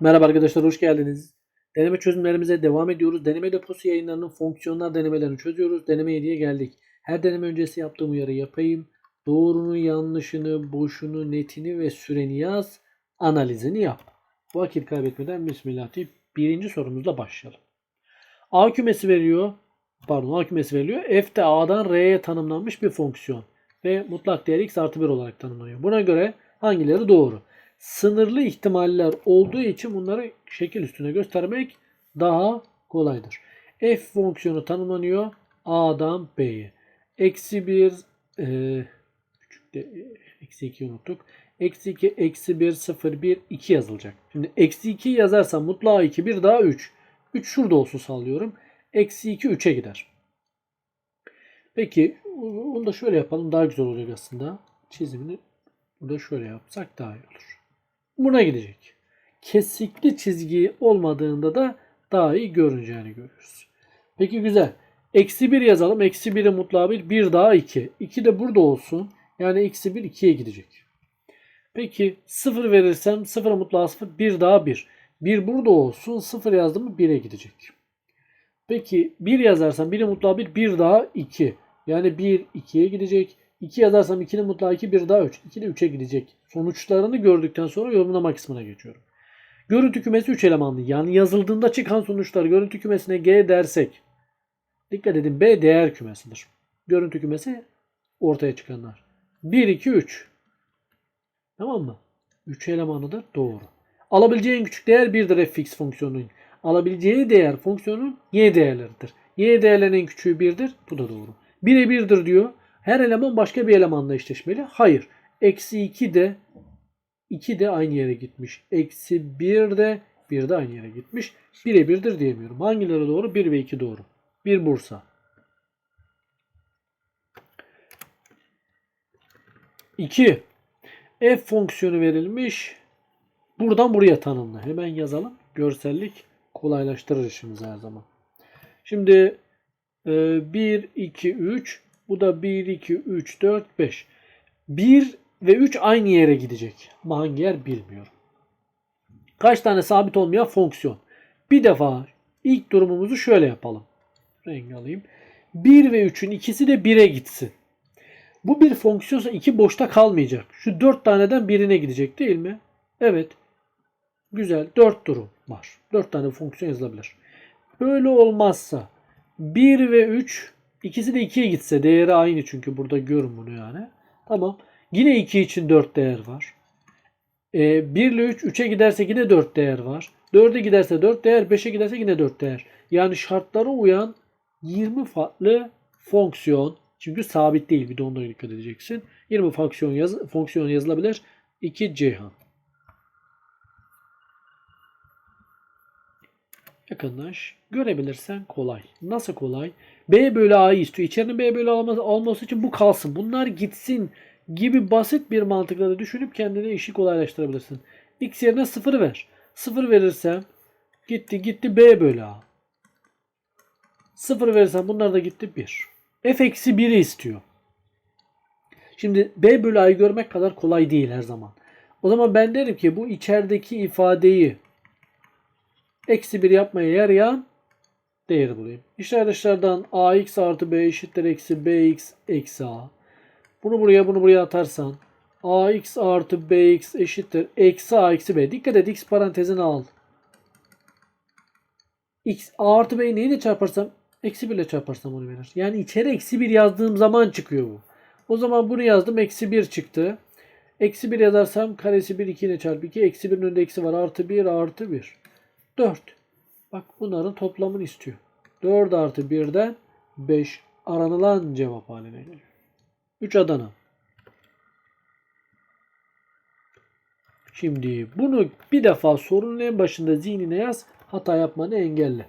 Merhaba arkadaşlar hoş geldiniz. Deneme çözümlerimize devam ediyoruz. Deneme deposu yayınlarının fonksiyonlar denemelerini çözüyoruz. Deneme 7'ye geldik. Her deneme öncesi yaptığım uyarı yapayım. Doğrunu, yanlışını, boşunu, netini ve süreni yaz. Analizini yap. Vakit kaybetmeden bismillah deyip birinci sorumuzla başlayalım. A kümesi veriyor. Pardon A kümesi veriliyor. F de A'dan R'ye tanımlanmış bir fonksiyon. Ve mutlak değer x artı 1 olarak tanımlanıyor. Buna göre hangileri doğru? Sınırlı ihtimaller olduğu için bunları şekil üstüne göstermek daha kolaydır. F fonksiyonu tanımlanıyor A'dan B'ye. Eksi 1 e, küçük de e, eksi 2 unuttuk. Eksi 2, eksi 1, 0, 1, 2 yazılacak. Şimdi eksi 2 yazarsam mutlağı 2, 1 daha 3. 3 şurada olsun sallıyorum. Eksi 2 3'e gider. Peki onu da şöyle yapalım daha güzel olacak aslında. Çizimini burada şöyle yapsak daha iyi olur buna gidecek. Kesikli çizgi olmadığında da daha iyi görüneceğini görüyoruz. Peki güzel. Eksi 1 yazalım. Eksi 1'in mutlağı 1. 1 daha 2. 2 de burada olsun. Yani eksi 1 2'ye gidecek. Peki 0 verirsem 0 mutlağı 0. 1 daha 1. 1 burada olsun. 0 yazdım mı 1'e gidecek. Peki 1 yazarsam 1'in mutlağı 1. 1 daha 2. Yani 1 2'ye gidecek. 2 yazarsam 2'nin mutlağı 2, 1 daha 3. 2 de 3'e gidecek. Sonuçlarını gördükten sonra yorumlama kısmına geçiyorum. Görüntü kümesi 3 elemanlı. Yani yazıldığında çıkan sonuçlar görüntü kümesine G dersek. Dikkat edin B değer kümesidir. Görüntü kümesi ortaya çıkanlar. 1, 2, 3. Tamam mı? 3 elemanıdır. Doğru. Alabileceği en küçük değer 1'dir fx fonksiyonunun. Alabileceği değer fonksiyonun y değerleridir. Y değerlerinin en küçüğü 1'dir. Bu da doğru. 1'e 1'dir diyor. Her eleman başka bir elemanla eşleşmeli. Hayır. Eksi 2 de 2 de aynı yere gitmiş. Eksi 1 de 1 de aynı yere gitmiş. 1'e 1'dir diyemiyorum. Hangileri doğru? 1 ve 2 doğru. 1 Bursa. 2. F fonksiyonu verilmiş. Buradan buraya tanımlı. Hemen yazalım. Görsellik kolaylaştırır işimizi her zaman. Şimdi 1, 2, 3 bu da 1, 2, 3, 4, 5. 1 ve 3 aynı yere gidecek. Hangi yer bilmiyorum. Kaç tane sabit olmayan fonksiyon? Bir defa ilk durumumuzu şöyle yapalım. Rengi alayım. 1 ve 3'ün ikisi de 1'e gitsin. Bu bir fonksiyonsa 2 boşta kalmayacak. Şu 4 taneden birine gidecek değil mi? Evet. Güzel. 4 durum var. 4 tane fonksiyon yazılabilir. Böyle olmazsa 1 ve 3 ikisi de 2'ye gitse değeri aynı çünkü burada görün bunu yani. Tamam. Yine 2 için 4 değer var. E, 1 ile 3 3'e giderse yine 4 değer var. 4'e giderse 4 değer, 5'e giderse yine 4 değer. Yani şartlara uyan 20 farklı fonksiyon çünkü sabit değil bir de onlara dikkat edeceksin. 20 fonksiyon, yaz, fonksiyon yazılabilir. 2 Cihan. Yakınlaş. Görebilirsen kolay. Nasıl kolay? B bölü A'yı istiyor. İçerinin B bölü olması, için bu kalsın. Bunlar gitsin gibi basit bir mantıkla da düşünüp kendine işi kolaylaştırabilirsin. X yerine 0 ver. 0 verirsem gitti gitti B bölü A. 0 verirsem bunlar da gitti 1. F eksi 1'i istiyor. Şimdi B bölü A'yı görmek kadar kolay değil her zaman. O zaman ben derim ki bu içerideki ifadeyi eksi 1 yapmaya yarayan değeri bulayım. İşler dışlardan ax artı b eşittir eksi bx eksi a. Bunu buraya bunu buraya atarsan ax artı bx eşittir eksi a eksi b. Dikkat et x parantezine al. x a artı b'yi neyle çarparsam eksi 1 ile çarparsam onu verir. Yani içeri eksi 1 yazdığım zaman çıkıyor bu. O zaman bunu yazdım eksi 1 çıktı. Eksi 1 yazarsam karesi 1 2 ile çarpı 2. Eksi 1'in önünde eksi var. Artı 1 artı 1. 4. Bak bunların toplamını istiyor. 4 artı 1'den 5 aranılan cevap haline geliyor. 3 Adana. Şimdi bunu bir defa sorunun en başında zihnine yaz. Hata yapmanı engelle.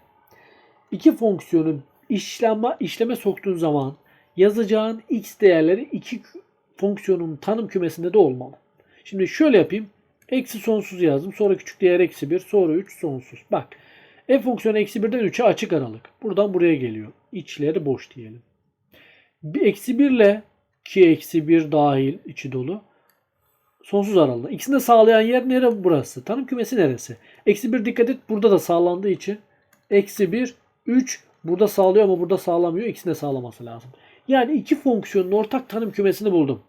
İki fonksiyonu işleme, işleme soktuğun zaman yazacağın x değerleri iki fonksiyonun tanım kümesinde de olmalı. Şimdi şöyle yapayım. Eksi sonsuz yazdım. Sonra küçük değer eksi 1. Sonra 3 sonsuz. Bak. F fonksiyonu eksi 1'den 3'e açık aralık. Buradan buraya geliyor. İçleri boş diyelim. Bir eksi 1 ile ki eksi 1 dahil içi dolu. sonsuz aralığı. İkisini de sağlayan yer nere burası? Tanım kümesi neresi? Eksi 1 dikkat et burada da sağlandığı için. Eksi 1, 3 burada sağlıyor ama burada sağlamıyor. İkisini de sağlaması lazım. Yani iki fonksiyonun ortak tanım kümesini buldum.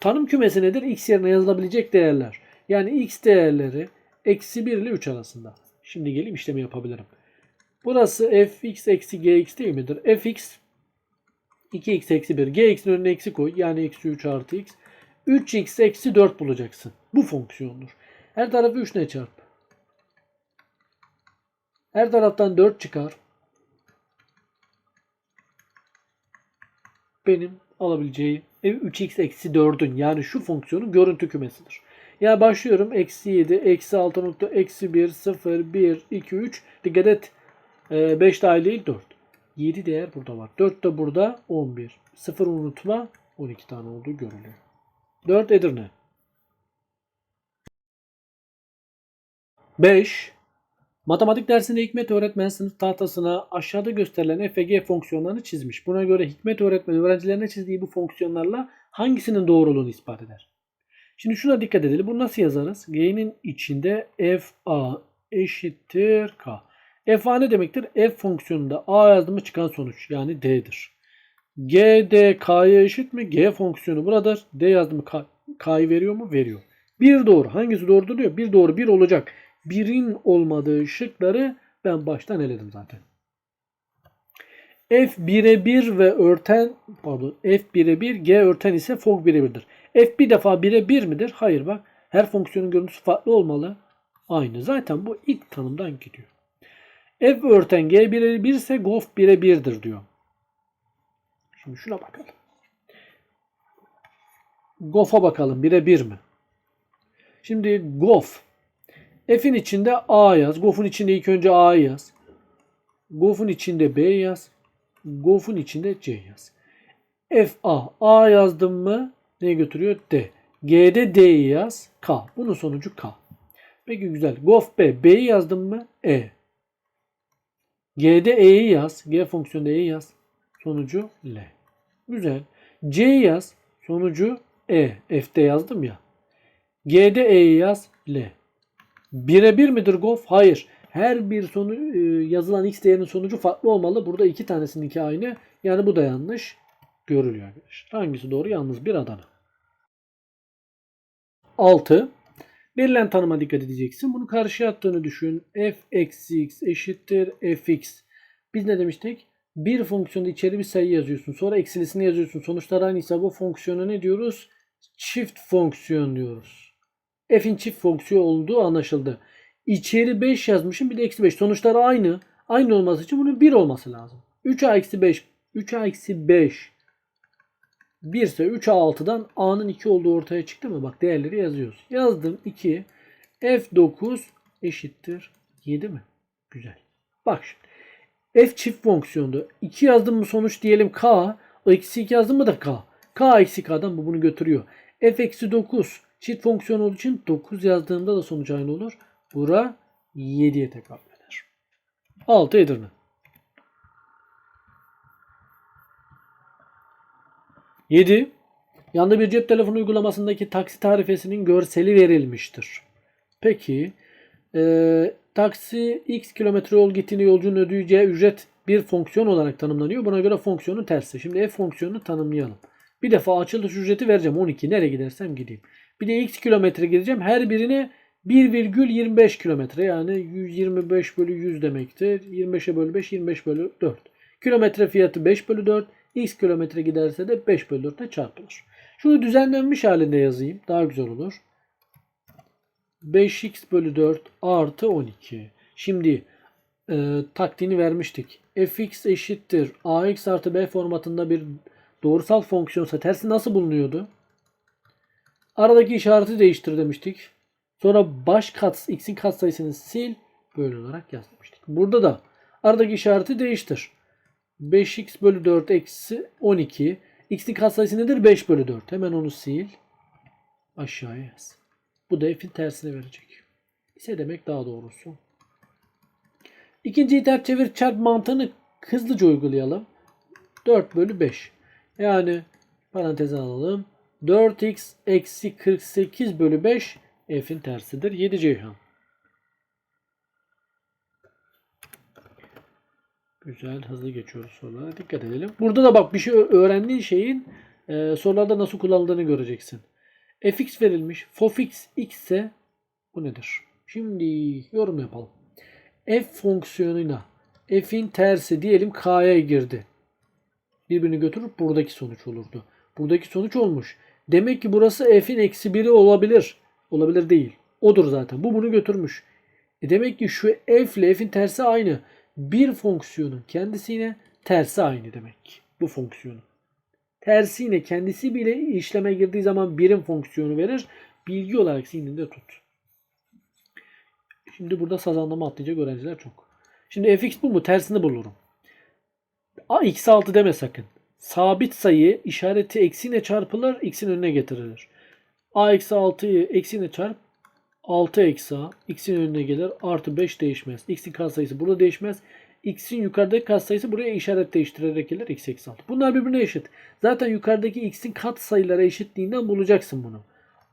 Tanım kümesi nedir? X yerine yazılabilecek değerler. Yani x değerleri eksi 1 ile 3 arasında. Şimdi gelip işlemi yapabilirim. Burası fx eksi gx değil midir? fx 2x eksi 1. gx'in önüne eksi koy. Yani eksi 3 artı x. 3x eksi 4 bulacaksın. Bu fonksiyondur. Her tarafı 3 ne çarp? Her taraftan 4 çıkar. Benim alabileceğim ev 3x eksi 4'ün yani şu fonksiyonun görüntü kümesidir. Yani başlıyorum. Eksi 7, eksi 6 nokta, eksi 1, 0, 1, 2, 3. Dikkat et. 5 dahil değil 4. 7 değer burada var. 4 de burada 11. 0 unutma 12 tane olduğu görülüyor. 4 Edirne. 5. Matematik dersinde Hikmet öğretmen sınıf tahtasına aşağıda gösterilen f ve g fonksiyonlarını çizmiş. Buna göre Hikmet öğretmen öğrencilerine çizdiği bu fonksiyonlarla hangisinin doğruluğunu ispat eder? Şimdi şuna dikkat edelim. Bunu nasıl yazarız? G'nin içinde f a eşittir k. f a ne demektir? f fonksiyonunda a yazdığımı çıkan sonuç yani d'dir. G, D, K'ya eşit mi? G fonksiyonu buradır. D yazdım K, K'yı veriyor mu? Veriyor. Bir doğru. Hangisi doğru diyor? Bir doğru bir olacak. Birin olmadığı şıkları ben baştan eledim zaten. F birebir ve örten pardon F birebir G örten ise fog birebirdir. F bir defa 1'e 1 midir? Hayır bak. Her fonksiyonun görüntüsü farklı olmalı. Aynı. Zaten bu ilk tanımdan gidiyor. F örten G 1'e 1 ise Gof 1'e 1'dir diyor. Şimdi şuna bakalım. Gof'a bakalım. 1'e 1 mi? Şimdi Gof. F'in içinde A yaz. Gof'un içinde ilk önce A yaz. Gof'un içinde B yaz. Gof'un içinde C yaz. F A. A yazdım mı ne götürüyor? D. G'de D'yi yaz. K. Bunun sonucu K. Peki güzel. Gof B. B'yi yazdım mı? E. G'de E'yi yaz. G fonksiyonunda E'yi yaz. Sonucu L. Güzel. C yaz. Sonucu E. F'de yazdım ya. G'de E'yi yaz. L. Birebir midir Gof? Hayır. Her bir sonu e, yazılan x değerinin sonucu farklı olmalı. Burada iki tanesininki aynı. Yani bu da yanlış görülüyor arkadaşlar. Hangisi doğru? Yalnız bir Adana. 6. Verilen tanıma dikkat edeceksin. Bunu karşıya attığını düşün. f eksi x eşittir fx. Biz ne demiştik? Bir fonksiyonda içeri bir sayı yazıyorsun. Sonra eksilisini yazıyorsun. Sonuçlar aynıysa bu fonksiyona ne diyoruz? Çift fonksiyon diyoruz. F'in çift fonksiyon olduğu anlaşıldı. İçeri 5 yazmışım bir de eksi 5. Sonuçlar aynı. Aynı olması için bunun 1 olması lazım. 3a eksi 5. 3a eksi 5. 1 ise 3a 6'dan a'nın 2 olduğu ortaya çıktı mı? Bak değerleri yazıyoruz. Yazdım 2. F9 eşittir 7 mi? Güzel. Bak şimdi. F çift fonksiyonda 2 yazdım mı sonuç diyelim k. Eksi 2 yazdım mı da k. k eksi k'dan bu bunu götürüyor. F eksi 9 çift fonksiyon olduğu için 9 yazdığımda da sonuç aynı olur. Bura 7'ye tekabül eder. 6 Edirne. Yedi. Yanda bir cep telefonu uygulamasındaki taksi tarifesinin görseli verilmiştir. Peki e, taksi x kilometre yol gittiğinde yolcunun ödeyeceği ücret bir fonksiyon olarak tanımlanıyor. Buna göre fonksiyonun tersi. Şimdi f fonksiyonunu tanımlayalım. Bir defa açılış ücreti vereceğim 12 nereye gidersem gideyim. Bir de x kilometre gideceğim. Her birine 1,25 kilometre yani 125 bölü 100 demektir. 25'e bölü 5 25 bölü 4. Kilometre fiyatı 5 bölü 4. X kilometre giderse de 5 bölü 4 ile çarpılır. Şunu düzenlenmiş halinde yazayım. Daha güzel olur. 5x bölü 4 artı 12. Şimdi e, taktiğini vermiştik. fx eşittir ax artı b formatında bir doğrusal fonksiyonsa tersi nasıl bulunuyordu? Aradaki işareti değiştir demiştik. Sonra baş kat x'in katsayısını sil böyle olarak yazmıştık. Burada da aradaki işareti değiştir. 5x bölü 4 eksi 12. x'in katsayısı nedir? 5 bölü 4. Hemen onu sil. Aşağıya yaz. Bu da f'in tersini verecek. İse demek daha doğrusu. İkinciyi ters çevir çarp mantığını hızlıca uygulayalım. 4 bölü 5. Yani paranteze alalım. 4x eksi 48 bölü 5 f'in tersidir. 7 Ceyhan. Güzel hızlı geçiyoruz sorulara. Dikkat edelim. Burada da bak bir şey öğrendiğin şeyin e, sorularda nasıl kullanıldığını göreceksin. fx verilmiş. fofx x ise bu nedir? Şimdi yorum yapalım. f fonksiyonuyla f'in tersi diyelim k'ya girdi. Birbirini götürüp buradaki sonuç olurdu. Buradaki sonuç olmuş. Demek ki burası f'in eksi biri olabilir. Olabilir değil. Odur zaten. Bu bunu götürmüş. E demek ki şu f ile f'in tersi aynı. Bir fonksiyonun kendisine tersi aynı demek. Bu fonksiyonun. Tersi yine kendisi bile işleme girdiği zaman birim fonksiyonu verir. Bilgi olarak zihninde tut. Şimdi burada sazanlama atlayacak öğrenciler çok. Şimdi fx bu mu? Tersini bulurum. A x 6 deme sakın. Sabit sayı işareti eksiyle çarpılır, x'in önüne getirilir. a eksi 6'yı eksiyle çarp 6 eksi a x'in önüne gelir. Artı 5 değişmez. x'in katsayısı burada değişmez. x'in yukarıdaki katsayısı buraya işaret değiştirerek gelir. x eksi 6. Bunlar birbirine eşit. Zaten yukarıdaki x'in katsayıları eşitliğinden bulacaksın bunu.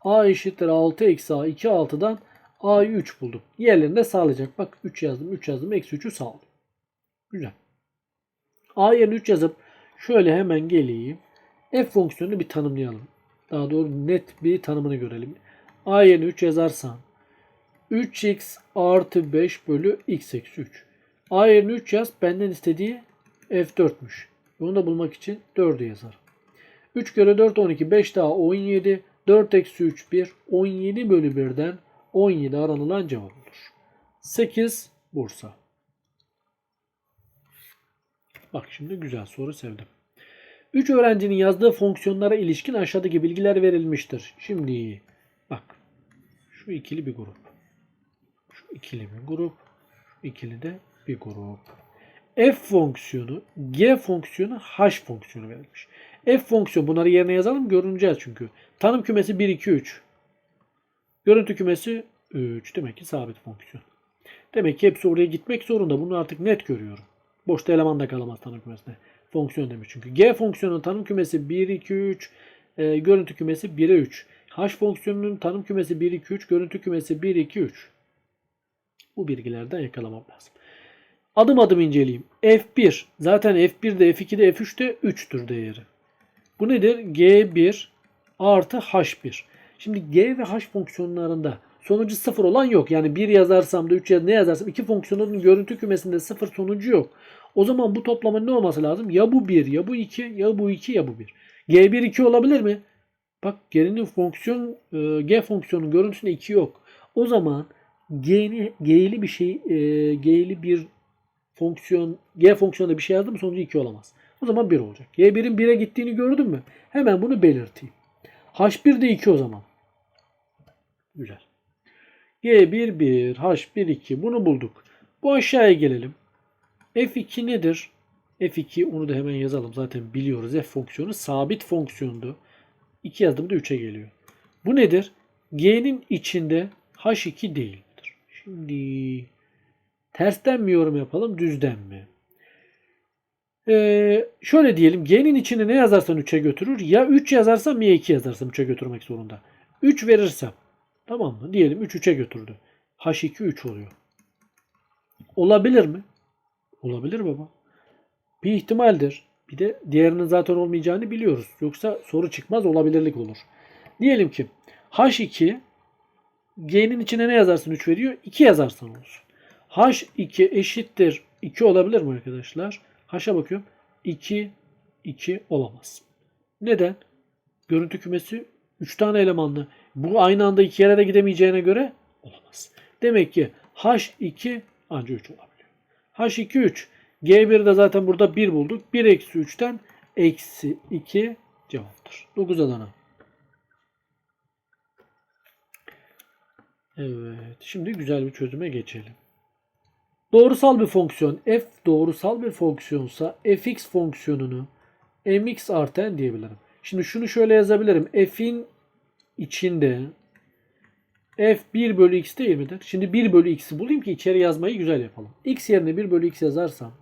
a eşittir 6 eksi a 2 6'dan a'yı 3 buldum. Yerlerinde sağlayacak. Bak 3 yazdım 3 yazdım. Eksi 3'ü sağladım. Güzel. A yerine 3 yazıp şöyle hemen geleyim. F fonksiyonunu bir tanımlayalım. Daha doğru net bir tanımını görelim. A yerine 3 yazarsam 3x artı 5 bölü x eksi 3. A yerine 3 yaz. Benden istediği F4'müş. Bunu da bulmak için 4'ü yazarım. 3 kere 4 12. 5 daha 17. 4 eksi 3 1. 17 bölü 1'den 17 aranılan cevap olur. 8 Bursa. Bak şimdi güzel soru sevdim. 3 öğrencinin yazdığı fonksiyonlara ilişkin aşağıdaki bilgiler verilmiştir. Şimdi bak şu ikili bir grup. Şu ikili bir grup. Şu ikili de bir grup. F fonksiyonu, G fonksiyonu, H fonksiyonu verilmiş. F fonksiyonu bunları yerine yazalım görüneceğiz çünkü. Tanım kümesi 1 2 3. Görüntü kümesi 3. Demek ki sabit fonksiyon. Demek ki hepsi oraya gitmek zorunda. Bunu artık net görüyorum. Boşta eleman da kalamaz tanım kümesine. Fonksiyon demiş çünkü. G fonksiyonunun tanım kümesi 1, 2, 3. E, görüntü kümesi 1'e 3. H fonksiyonunun tanım kümesi 1, 2, 3. Görüntü kümesi 1, 2, 3. Bu bilgilerden yakalamam lazım. Adım adım inceleyeyim. F1. Zaten F1'de, F2'de, F3'te 3'tür değeri. Bu nedir? G1 artı H1. Şimdi G ve H fonksiyonlarında sonucu 0 olan yok. Yani 1 yazarsam da 3 yaz ne yazarsam 2 fonksiyonun görüntü kümesinde 0 sonucu yok. O zaman bu toplamın ne olması lazım? Ya bu 1 ya bu 2 ya bu 2 ya bu 1. G1 2 olabilir mi? Bak G'nin fonksiyon e, G fonksiyonun görüntüsünde 2 yok. O zaman G'ni G'li bir şey e, G'li bir fonksiyon G fonksiyonunda bir şey yazdım sonucu 2 olamaz. O zaman 1 olacak. G1'in 1'e gittiğini gördün mü? Hemen bunu belirteyim. H1 de 2 o zaman. Güzel. G1 1, H1 2 bunu bulduk. Bu aşağıya gelelim. F2 nedir? F2 onu da hemen yazalım. Zaten biliyoruz. F fonksiyonu sabit fonksiyondu. 2 yazdım da 3'e geliyor. Bu nedir? G'nin içinde H2 değildir. Şimdi tersten mi yorum yapalım düzden mi? Ee, şöyle diyelim G'nin içine ne yazarsan 3'e götürür. Ya 3 yazarsam ya 2 yazarsam 3'e götürmek zorunda. 3 verirsem tamam mı? Diyelim 3 3'e götürdü. H2 3 oluyor. Olabilir mi? Olabilir baba. Bir ihtimaldir. Bir de diğerinin zaten olmayacağını biliyoruz. Yoksa soru çıkmaz olabilirlik olur. Diyelim ki H2 G'nin içine ne yazarsın 3 veriyor? 2 yazarsan olsun. H2 eşittir 2 olabilir mi arkadaşlar? H'a bakıyorum. 2 2 olamaz. Neden? Görüntü kümesi 3 tane elemanlı. Bu aynı anda iki yere de gidemeyeceğine göre olamaz. Demek ki H2 ancak 3 olabiliyor. H2 3. G1'i de zaten burada 1 bulduk. 1 eksi 3'ten eksi 2 cevaptır. 9 Adana. Evet. Şimdi güzel bir çözüme geçelim. Doğrusal bir fonksiyon f doğrusal bir fonksiyonsa fx fonksiyonunu mx artı n diyebilirim. Şimdi şunu şöyle yazabilirim. f'in içinde f 1 bölü x değil midir? Şimdi 1 bölü x'i bulayım ki içeri yazmayı güzel yapalım. x yerine 1 bölü x yazarsam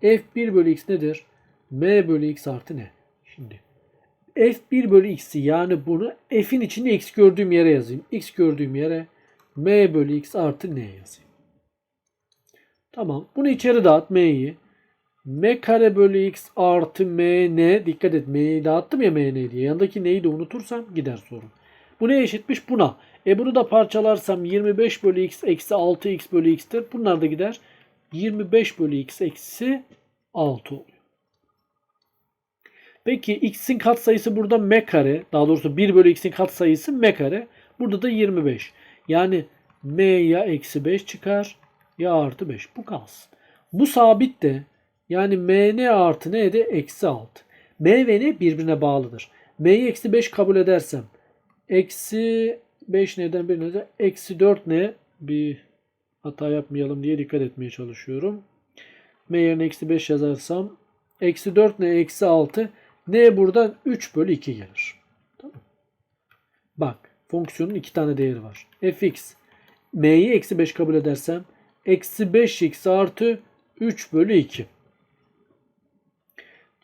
f 1 bölü x nedir? m bölü x artı ne? Şimdi f1 bölü x'i yani bunu f'in içinde x gördüğüm yere yazayım. x gördüğüm yere m bölü x artı n yazayım. Tamam. Bunu içeri dağıt m'yi. m kare bölü x artı m n. Dikkat et m'yi dağıttım ya m n diye. Yanındaki n'yi de unutursam gider sorun. Bu ne eşitmiş? Buna. E bunu da parçalarsam 25 bölü x eksi 6x bölü x'tir. Bunlar da gider. 25 bölü x eksi 6 oluyor. Peki x'in katsayısı burada m kare. Daha doğrusu 1 bölü x'in katsayısı m kare. Burada da 25. Yani m ya eksi 5 çıkar ya artı 5. Bu kalsın. Bu sabit de yani mn artı n de eksi 6. m ve n birbirine bağlıdır. m'yi eksi 5 kabul edersem eksi 5 neden bir neden eksi 4 ne bir hata yapmayalım diye dikkat etmeye çalışıyorum. m yerine eksi 5 yazarsam eksi 4 ne eksi 6 n buradan 3 bölü 2 gelir. Tamam. Bak fonksiyonun iki tane değeri var. fx m'yi eksi 5 kabul edersem eksi 5x artı 3 bölü 2.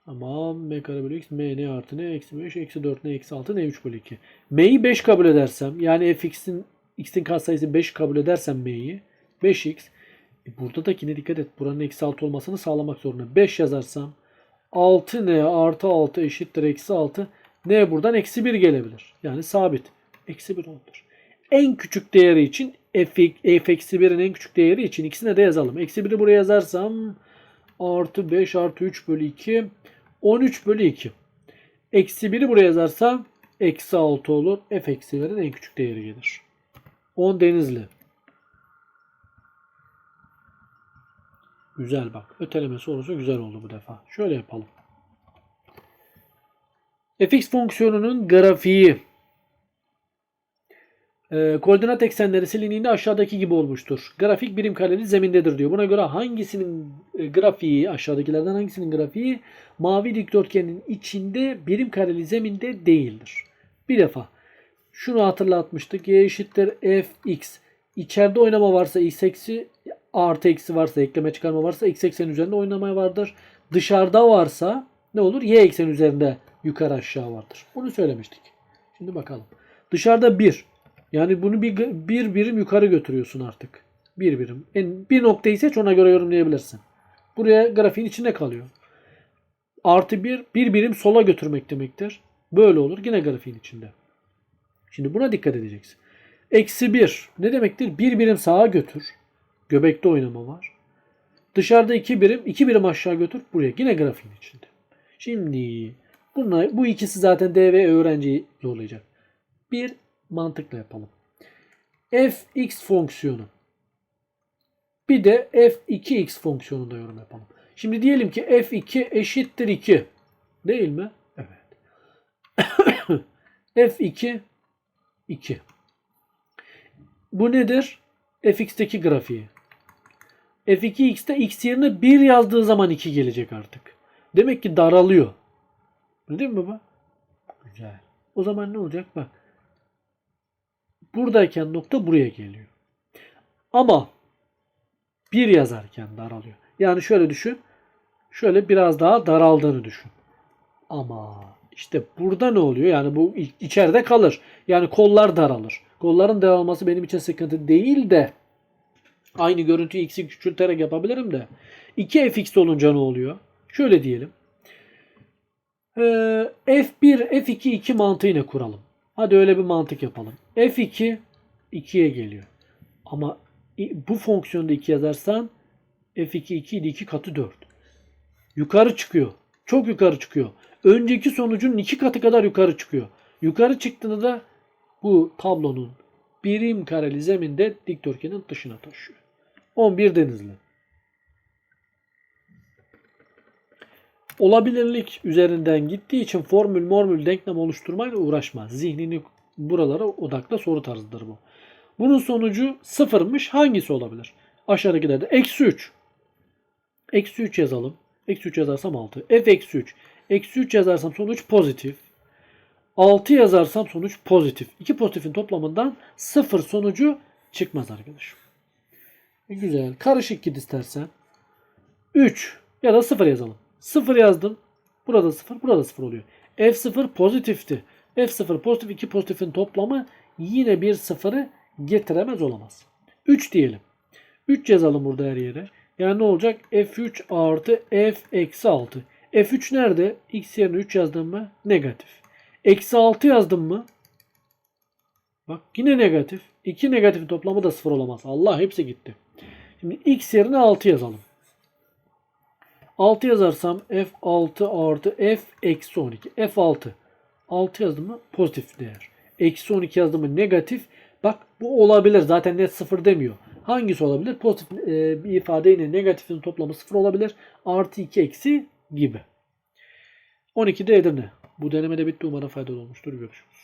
Tamam. M kare bölü x. M n artı n. Eksi 5. Eksi 4 n. Eksi 6 n. 3 bölü 2. M'yi 5 kabul edersem. Yani fx'in x'in katsayısı 5 kabul edersem m'yi. 5x. E buradakine dikkat et. Buranın eksi 6 olmasını sağlamak zorunda. 5 yazarsam 6 n artı 6 eşittir eksi 6. n buradan eksi 1 gelebilir. Yani sabit. Eksi 1 olur. En küçük değeri için f, f eksi 1'in en küçük değeri için ikisine de yazalım. Eksi 1'i buraya yazarsam artı 5 artı 3 bölü 2 13 bölü 2. Eksi 1'i buraya yazarsam eksi 6 olur. F eksi 1'in en küçük değeri gelir. 10 denizli. Güzel bak. Öteleme sorusu güzel oldu bu defa. Şöyle yapalım. fx fonksiyonunun grafiği e, koordinat eksenleri silindiğinde aşağıdaki gibi olmuştur. Grafik birim kareli zemindedir diyor. Buna göre hangisinin e, grafiği aşağıdakilerden hangisinin grafiği mavi dikdörtgenin içinde birim kareli zeminde değildir. Bir defa şunu hatırlatmıştık. Y eşittir fx. İçeride oynama varsa x eksi artı eksi varsa ekleme çıkarma varsa x eksen üzerinde oynama vardır. Dışarıda varsa ne olur? Y eksen üzerinde yukarı aşağı vardır. Bunu söylemiştik. Şimdi bakalım. Dışarıda 1. Yani bunu bir, bir birim yukarı götürüyorsun artık. Bir birim. En, bir noktayı seç ona göre yorumlayabilirsin. Buraya grafiğin içinde kalıyor. Artı bir, bir birim sola götürmek demektir. Böyle olur. Yine grafiğin içinde. Şimdi buna dikkat edeceksin. Eksi bir ne demektir? Bir birim sağa götür. Göbekte oynama var. Dışarıda iki birim, iki birim aşağı götür. Buraya yine grafiğin içinde. Şimdi bunlar, bu ikisi zaten D ve öğrenciyi zorlayacak. Bir mantıkla yapalım. fx fonksiyonu. Bir de f2x fonksiyonunda yorum yapalım. Şimdi diyelim ki f2 eşittir 2. Değil mi? Evet. f2 2. Bu nedir? fx'teki grafiği. F2x'te x yerine 1 yazdığı zaman 2 gelecek artık. Demek ki daralıyor. Değil mi baba? Güzel. O zaman ne olacak? Bak. Buradayken nokta buraya geliyor. Ama 1 yazarken daralıyor. Yani şöyle düşün. Şöyle biraz daha daraldığını düşün. Ama işte burada ne oluyor? Yani bu içeride kalır. Yani kollar daralır. Kolların daralması benim için sıkıntı değil de aynı görüntüyü x'i küçülterek yapabilirim de 2 fx olunca ne oluyor? Şöyle diyelim. Ee, f1, f2, 2 mantığıyla kuralım. Hadi öyle bir mantık yapalım. f2 2'ye geliyor. Ama bu fonksiyonda 2 yazarsan f2 2 ile 2 katı 4. Yukarı çıkıyor. Çok yukarı çıkıyor. Önceki sonucun 2 katı kadar yukarı çıkıyor. Yukarı çıktığında da bu tablonun birim kareli zeminde dikdörtgenin dışına taşıyor. 11 denizli. Olabilirlik üzerinden gittiği için formül mormül denklem oluşturmayla uğraşma. Zihnini buralara odakla soru tarzıdır bu. Bunun sonucu sıfırmış. Hangisi olabilir? Aşağıdakilerde eksi 3. Eksi 3 yazalım. Eksi 3 yazarsam 6. F eksi 3. Eksi 3 yazarsam sonuç pozitif. 6 yazarsam sonuç pozitif. İki pozitifin toplamından 0 sonucu çıkmaz arkadaşım. E güzel. Karışık git istersen. 3 ya da 0 yazalım. 0 yazdım. Burada 0, burada 0 oluyor. F0 pozitifti. F0 pozitif 2 pozitifin toplamı yine bir sıfırı getiremez olamaz. 3 diyelim. 3 yazalım burada her yere. Yani ne olacak? F3 artı F eksi 6. F3 nerede? X yerine 3 yazdım mı? Negatif. Eksi 6 yazdım mı? Bak yine negatif. 2 negatifin toplamı da 0 olamaz. Allah hepsi gitti. Şimdi x yerine 6 yazalım. 6 yazarsam f6 artı f eksi 12. f6. 6 yazdım mı pozitif değer. Eksi 12 yazdım mı negatif. Bak bu olabilir. Zaten net 0 demiyor. Hangisi olabilir? Pozitif e, bir ifade yine negatifin toplamı 0 olabilir. Artı 2 eksi gibi. 12'de Edirne. Bu deneme de bitti. Umarım faydalı olmuştur. Görüşürüz.